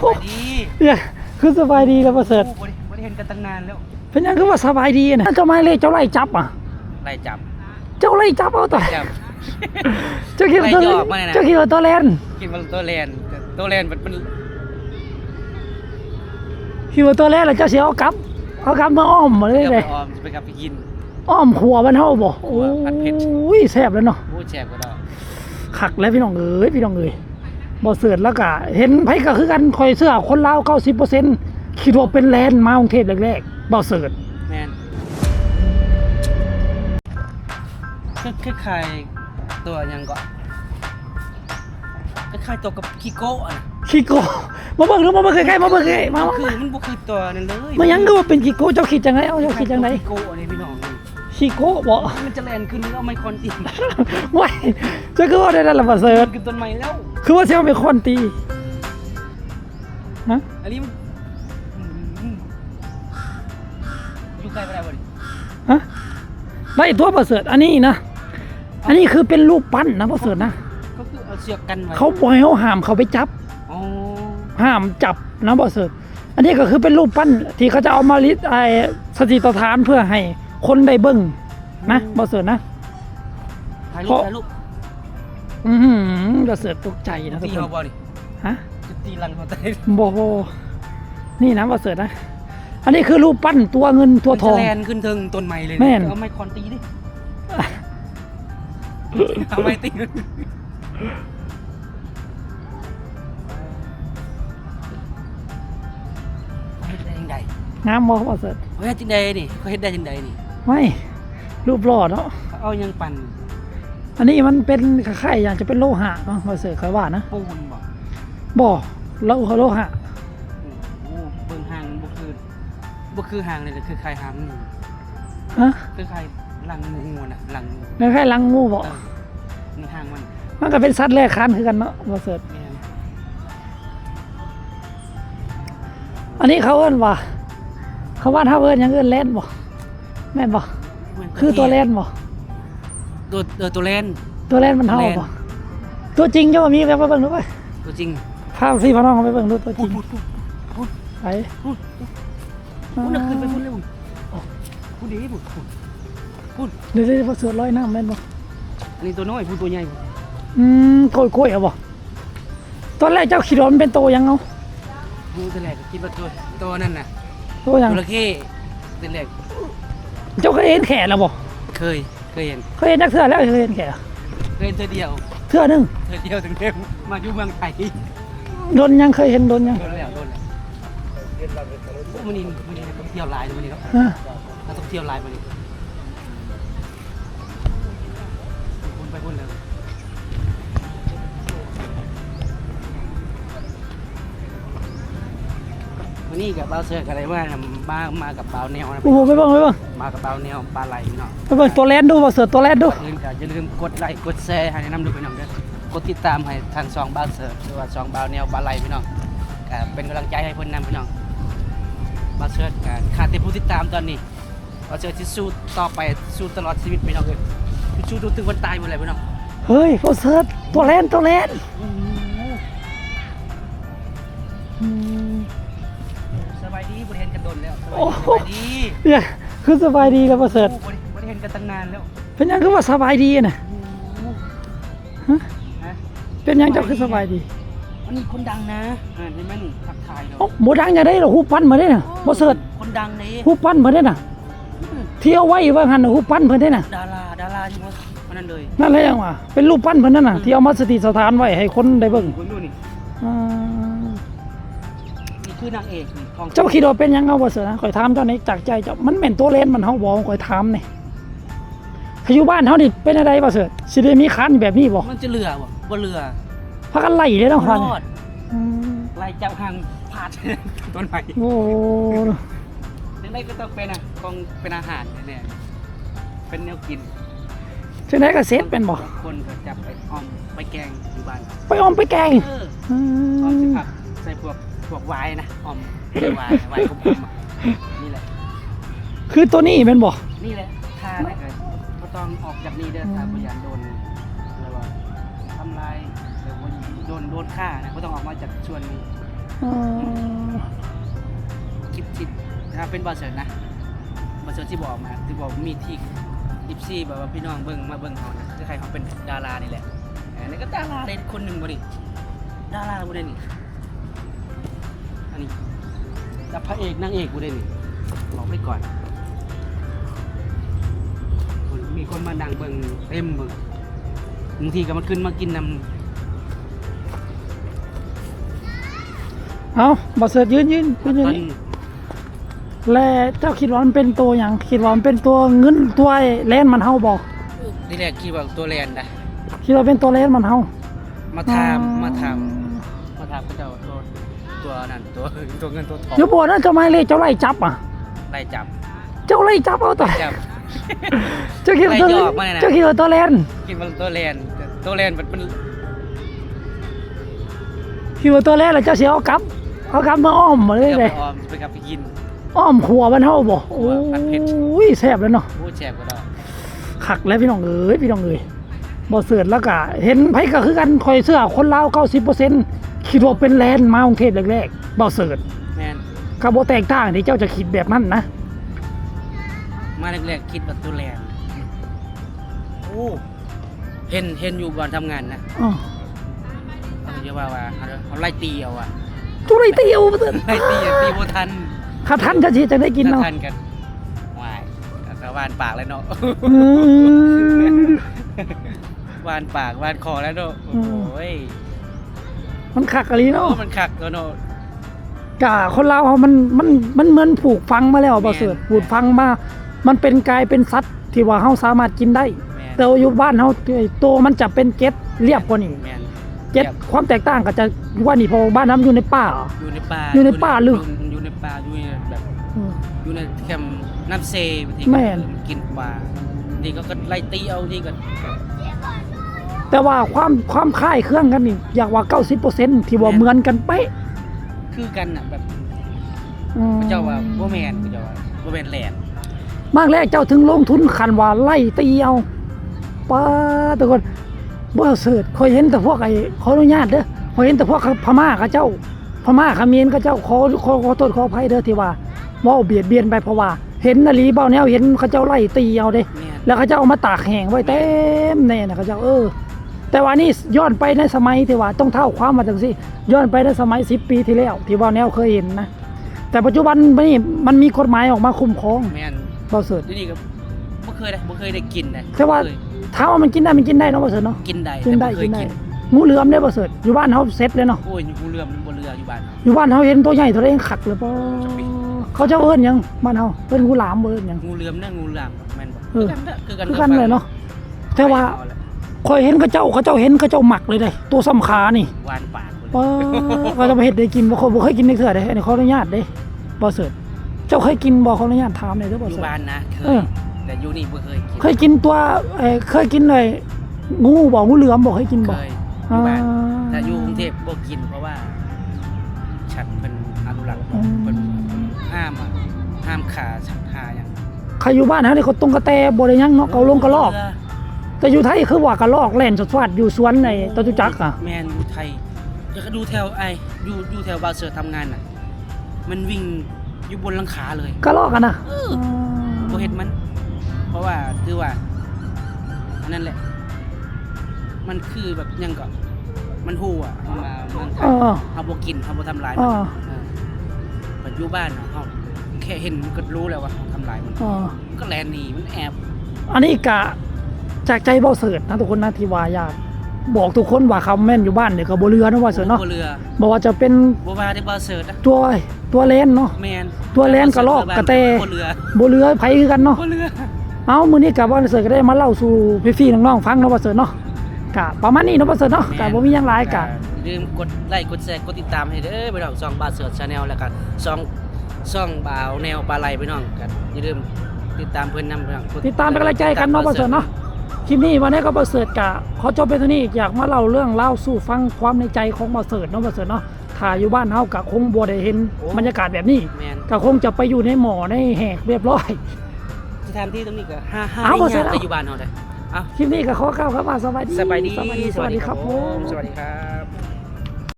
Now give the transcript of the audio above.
โอ้ดีเนี่ยคือสบายดีแล้วประเสริฐโอ้บ่ได้บ่ได้เห็นกันตั้งนานแล้ว เป็นยังคือว่าสบายดีนะเจ้าไม้เลยเจ้าไล่จับอะไล่จับ เจ้าไล่จับเอาตัวจับเจ้าคิดว่าตัวไล่จะออกมาเนี่ยนะเจ้าคิดว่าตัวแลนคิดว่าตัวแลนแต่ตัวแลนมันมันคิดว่าตัวแลนแล้วเจ้าเสียเอากลับเอากลับมาอ้อมมาเลยกับเลยออมจะไปกับไปกินอ้อมขัวมันเท่าบ่ขัโอ้วผัดเผ็ดยแซ่บแล้วเนาะโอ้แฉบก็ได้ขักแล้วพี่น้องเอ้ยพี่น้องเอ้ย บ่เสือดแล้วก็เห็นไผก็คือกันคอยเสื้อคนลาว90%คิดว่าเป็นแลนด์มากรุงเทพแรกๆบ่เสือดแมนคือคือใครตัวหยังก็คล้ายๆตัวกับคิโกะอะนะขี้โกมาเบิ่งดูมาเบิ่งใกล้ๆมาเบิ่งใกล้ๆมามันมาคือมันบ่คือตัวนั้นเลยมันยังก็ว่าเป็นขี้โกเจ้าคิดจังไงเอาเจ้าคิดจังไงคิโกะนี่พี่น้อง นี่ขี้โกบ่มันจะแลนขึ้นหรือเอาไมคอนตีว้ายเจ้าคือว่าได้นั่นล่ะบ่เสือมัดนคือต้นไม้แล้ว คือว่าเสียเป็นคนตีฮะอันนี้มันอืมอยู่ใกล้ไปได้บ่ดิฮะได้ตัวประเสริฐอันนี้นะ อันนี้คือเป็นรูปปั้นนะประเสริฐนะก็คือเอาเชือกกันไว้เขาบอยเขาห้ามเขาไปจับอ๋อห้ามจับนะประเสริฐอันนี้ก็คือเป็นรูปปั้นที่เขาจะเอามาลิดไอ้สถิตฐานเพื่อให้ คนได้เบิ่งนะประเสริฐนะ ถ่ายรูเพปราะถ่ายรูปอือหือประเสริฐตกใจนะทุตีกคเขานบ่ดิฮะจะตีลังเขาตายบโบนี่นะประเสริฐนะ อันนี้คือรูปปั้นตัวเงินตัวทอง มันจะแลนขึ้นเทิงต้นไม้เลยแม่น เอาไม้คอนตีดิ เอาไม้ตีเขาเฮ็ดได้ยังไงงามบ่ประเสริฐเขาเฮ็ดจังไดนี่เขาเฮ็ดได้จังไดนี่ ไม่รูปหล่อเนาะเขาเอายังปั่นอันนี้มันเป็นคล้ายๆอย่างจะเป็นโลหะเนาะมาเสือคอยว่านะปูนบ่บ่โลโลหะโอ้เบิ่งห่างบ่คือบ่คือห่างเลยแต่คือใครหางงูฮะคือใครลังงูน่ะลังงูในคล้ายลังงูบ่เออนี่ห่างมันมันก็เป็นสัตว์แรกคานคือกันเนาะมาเสือแม่นอันนี้เขาเอิ้นว่าเขาว่าถ้าเอิ้นหยังเอิ้นแล่นบ่ แม่นบ่คือตัวแล่นบ่ตัวเออตัวแลนตัวแล่นมันเท่าแล่นบ่ตัวจริงเจ้าว่ามีแบบว่าเบิ่งดูไปตัวจริงพาพี่พาน้องเขาไปเบิ่งดูตัวจพูริดงพูดพูดพูดไปพูดพูดน่ะขึ้นไปพูดเร็วพูดดีพูดพูดพูดเดี๋ยวๆพอเสือลอยน้ำแม่นบ่อันนี้ตัวน้อยพูดตัวใหญ่พูดอืมโกยๆเอาบ่ตอนแรกเจ้าคิดว่ามันเป็นโตยังเอาพูดแต่แรกก็คิดว่าตัวตัวนั่นน่ะโตยังจระเข้แต่แรก เจ้าเคยเห็นแขนแล้วบ่เคยเคยเห็นเคยเห็นนักเสือแล้วเคยเห็นแขนเคยเห็นเธอเดียวเทื่อหนึงเธอเดียวถึงเร็วมาอยู่เมืองไทยโดนยังเคยเห็นโดนยังโดนแล้วโดนแล้วโอ้มันนี่มันนี่นักท่องเที่ยวหลายเลยมันนี่ครับฮะนักท่องเที่ยวหลายมันนี่ไปพุ่นไปพุ่นเลยวันนี้กับเบาเสือกอะไรว่า มามากับเบาแนวนะโอ้โหไปเบิ่งไปเบิ่งมากับเบาแนวปลาไหลพี่น้องไปเบิ่งตัวแลนดูว่าเสือตัวแลนดูอย่าลืมก็อย่าลืมกดไลค์กดแชร์ให้แนะนำดูพี่น้องเด้อกดติดตามให้ทางช่องบ้านเสิร์ฟหรือว่าช่องบ้านแนวบ้านไหลพี่น้องก็เป็นกำลังใจให้เพิ่นนำพี่น้องบ้านเสิร์ฟก็ขาดแต่ผู้ติดตามตอนนี้บ้านเสิร์ฟที่สู้ต่อไปสู้ตลอดชีวิตพี่น้องเอ้ยสู้จนถึงวันตายหมดเลยพี่น้องเฮ้ยพวกเสือตัวแลนตัวแลนอืม สบายดีบ่ได้เห็นกันโดนแล้วสบายโอ้ดีโห สบายดีเนี่ยคือสบายดีแล้วประเสริฐโอ้บ่ได้บ่ได้เห็นกันตั้งนานแล้วเป็นยังคือว่าสบายดีน่ะฮะฮะเป็นยังเจ้าคือสบายดีวันนี้คนดังนะอ่าเห็นไหมนี่ทักทายเนาะเอ้าหมูดังอย่าได้หรอฮูปปั้นมาได้น่ะบ่เสิร์ชคนดังนี่ฮูปปั้นมาได้น่ะ เที่ยวไว้ว่างั้นน่ะฮูปปั้นเพิ่นได้น่ะดาราดาราที่ว่าคนนั้นเลยนั่นแหละยังว่าเป็นรูปปั้นเพิ่นนั่นน่ะที่เอามาสถิตสถานไว้ให้คนได้เบิ่งคุณดูนี่อ่านี่ คือนางเอกนี่ของเจ้าคิดว่าเป็นยังเอาบ่เสิร์ชนะข่อยถามเจ้านี่จากใจเจ้ามันแม่นตัวเลนมันเฮาบ่ข่อยถามนี่ถ้าอยู่บ้านเฮานี่เป็นอะไรบ่เสิร์ชสิได้มีคันแบบนี้บ่มันจะเรือบ่บ่เรือพากันไล่เลยเนาะรคันอดอืมไล่จับหางพาดต้นไม้โอ้ดังนั้นก็ต้องเป็นอะคงเป็นอาหารแน่ๆเป็นแนวกินจังได๋ก็เซ็ตเป็นบ่คนก็จับไปอ้อมไปแกงอยู่บ้านไปออมไปแกงเอออือ้อมสิมผักใส่พวก พวกไวายนะอ้อมใส่ไวายไวายกลมๆอะนี่แหละ คือตัวนี้แม่นบ่นี่แหละทาได้เลยก็ต้องออกจากนี่เด้อถ้าพยานโดนอะไรว่าทำลายหรือว่าโดนโดนฆ่านะก็ต้องออกมาจากส่วนนี้อ๋อคลิปที่ถ้าเป็นบอสเสิร์ตนะบอสเสิร์ตที่บอกมาที่บอกมีที่ดิปซี่แบบว่าพี่น้องเบิ่งมาเบิ่งเขานะคือใครเขาเป็นดารานี่แหละอันนี้ก็ดาราเลยคนหนึ่งบ่ดิดาราบ่ได้นี่อั นนี้แล้วพระเอกนางเอกบ่ได้นี่บอกไปก่อนคนมีคนมานั่งเบิ่งเต็มเบิ่งบางทีก็มาขึ้นมากินนำเอาบ่เสิร์ชยืนยืนยืนยืนตอนนี่และเจ้าคิดว่ามันเป็นตัวหยังคิดว่ามันเป็นตัวเงินตัวไอ้แลนมันเฮาบ่ที่แรกคิดว่าตัวแลนนะคิดว่าเป็นตัวแลนมันเฮามาทำมาทำมาทำก็เจ้าตัว ตัวนั้นตัวตัวเงินตัวทองเดี๋ยวบ่นะเจ้าไม้เลยเจ้าไล่จับอะไล่จับเจ้าไล่จับเอาตัวจับ เจ้าคิดว่าตัวไล่หยอกมาเนี่ยนะ เจ้าคิดว่าตัวแลนคิดว่าตัวแลนแต่ตัวแลนมันเป็นคิดว่าตัวแลนแล้วเจ้าสิเอากลับเอากลับมาอ้อมมาเลยเอาเลไปยออมไปกลับไปกิน อ้อมขัวมันเฮาบ่ขัโอ้วผัดเผ็ดยแซ่บแล้วเนาะพูดแฉบก็ได้คักแล้วพี่น้องเอ้ยพี่น้องเอ้ยบ่เสิร์ชแล้วก็เห็นไผก็คือกันคอยเสื้อคนลาว90% คิดว่าเป็นแลนมากรุงเทพแรกๆบ่เสิร์ชแมนก็บ่แตกต่างที่เจ้าจะคิดแบบนั้นนะ มาแรกๆคิดว่าตัวแลนโอ้เห็นเห็นอยู่ก่อนทำงานนะอ๋อเขาจะว่าว่าเขาเขาไล่ตีเอาอะจุไรเตียวบ่เสิร์ชไล่ตีอะตีโบทันถ้าทันจะสิจะได้กินถ้าเนาะทันกันวายกระวานปากแล้วเนาะอืม วานปากวานคอแล้วเนาะอืโอ้มโหย มันคักอะลีโอ้เนาะมันคักแล้วเนาะกะคนลาวเขามันมันมันเหมือนผูกฟังมาแล้วบ่เสิร์ชแม่นผูกฟังมา มันเป็นกลายเป็นสัตว์ที่ว่าเฮาสามารถกินได้แมนแต่ว่าอยู่บ้านเฮาไอ้โตมันจะเป็นเกล็ดเรียบกว่านี้แมนเจ็ดความแตกต่างก็จะว่านี่เพอบ้านน้ำอยู่ในป่าเหรออยู่ในป่าอยู่ในป่าลึกอยู่ในป่าอยู่ในแบบอืมอยู่ในแคมป์น้ำเซบางทีแม่นก็กินปลานี่ก็ก็ไล่ตีเอานี่ก็ แต่ว่าความความคล้ายเครื่องกันนี่อยากว่า 90%ที่ว่าเหมือนกันเป๊ะคือกันน่ะแบบอืม พระเจ้าว่าบ่แมนพระเจ้าว่าบ่แมนแหลนมากแรกเจ้าถึงลงทุนคันว่าไล่ตีเอาป้าทุกคนบ่เสิร์ชคอยเห็นแต่พวกไอ้ขออนุญาตเด้อคอยเห็นแต่พวกพม่าเขาเจ้า พม่าเขมรเขาเจ้าขอขอขอโทษขออภัยเด้อที่ว่าเว่าเบียดเบียนไปเพราะว่า เห็นนาลีเบ้าแนวเห็นเขาเจ้าไล่ตีเอาเด้ แม่นแล้วเขาจะเอามาตากแห้งไว้เต็มแน่นะเขาจะเออ แต่ว่านี่ย้อนไปในสมัยที่ว่าต้องเท่าความมาจังสิย้อนไปในสมัยสิปีที่แล้ว ที่ว่าแนวเคยเห็นนะ แต่ปัจจุบันนี่มันมีกฎหมายออกมาคุ้มครองแม่นบ่เสิร์ตที่นี่ก็บ่เคยได้บ่เคยได้กินเลยแต่ว่าบ่เคยถ้ามว่ามันกินได้มันกินได้เนาะบ่เสิร์ตเนาะกินได้กินได้แต่บ่เคกิยนได้กินงูเหลือมได้บ่เสิร์ตอยู่บ้านเฮาเซ็ตเลยเนาะโอ้ยงูเรือมันบ่เรืออยู่บ้านอยู่บ้านเฮาเห็นตัวใหญ่ตัวเองขักเลยป่เขาเจ้าเอิ้นหยังบ้านเฮาเอิ้นงูหลามบ่เอิ้นหยัง งูเรือมนะงูเหลือมแม่นบ่เออคือกันคือกันเลยเนาะแต่ว่า เอละ คอยเห็นเขาเจ้าเขาเจ้าเห็นเขาเจ้าหมักเลยเด้ตัวสำขานี่วานปากป้าก็จะมาเห็ดได้กินบ่เคยบ่เคยกินในเถื่อเด้อันนี้ขออนุญาตเด้บ่เสิร์ชเจ้าเคยกินบ่ขออนุญาตถามหน่อยเด้อบ่อยู่เสิร์ชบ้านนะเคเอยอแต่อยู่นี่บ่เคยกินเคยกินตัวเอ่อเคยกินเลยงูบ่งูเหลือมบ่เคยกินเคบ่ยอยู่บ้านอ่าแต่อยู่กรุงเทพบ่กินเพราะว่าฉันเป็นอนุรักษ์อืมเป็นห้ามอะห้ามขาฉันหาอย่างใครอยู่บ้านเฮานี่เขาตรงกระแตบ่ได้หยังเนาะเขาลงกระลอก แต่อยู่ไทยคือว่ากระลอกแล่นสดๆอยู่สวนในตตุจักรอะแมนอยู่ไทยอยากจะดูแถวไออยู่อยู่แถวบาเซอร์ทำงานน่ะ มันวิ่งอยู่บนหลังคาเลยกระลอกอะนะบ่เห็นมัน เพราะว่าคือว่าอันนั้นแหละ มันคือแบบยังก็มันฮู้อะเอามาเมืองไทเอยอเฮาบ่กินเฮาบ่ทำลายเอมันอเออปัจจุบันน่ะเฮาแค่เห็นก็รู้แล้วว่าเฮาทำลายมันเออมันก็แลนหนีมันแอบ อันนี้กะ จากใจบ่เสิร์ชนะทุกคนนะที่ว่าอยากบอกทุกคนว่าคำแม่นอยู่บ้านเนี่ยก็บ่เรือนะว่าเสิร์ชเนาะบ่เรือบ่ว่าจะเป็นบ่ว่าได้บาเซอร์นะตัวตัวเลนเนาะแมนตัวแลนกระรอกกระแตบ่เรือบ่เรือไผคือกันเนาะบ่เรือเอามื้อนี้กับว่าเสิร์ชก็ได้มาเล่าสู่พี่ๆน้องๆฟังเนาะว่าเสิร์ชเนาะกะประมาณนี้เนาะว่าเสิร์ชเนาะกะบ่มีหยังหลายกะอย่าลืมกดไลค์กดแชร์กดติดตามให้เด้อไปน้องซองบาเสือชาแนลแล้วก็ซองซองบ่าวแนวปลาไหลไปน้องกันอย่าลืมติดตามเพิ่นนำไปน้องกติดตามเป็นกำลังใจกันเนาะว่าเสิร์ชเนาะ คลิปนี้วันนี้ก็บ่เสิร์ชกะขอจบไปเท่านี้อยากมาเล่าเรื่องเล่าสู่ฟังความในใจของบ่เสิร์ชเนาะว่าเสิร์ชเนาะถ้าอยู่บ้านเฮากะคงบ่ได้เห็นบรรยากาศแบบนี้แมนก็คงจะไปอยู่ในหมอในแหกเรียบร้อย สถานที่ตรงนี้ก็ห้าห้าเอาบ่เสร็จยากแล้วแต่อยู่บ้านเฮาได้เอ้าคลิปนี้ก็ขอเข้าครับว่าสวัสดีสบายดีสวัสดีสวัสดีครับผม สวัสดีครับ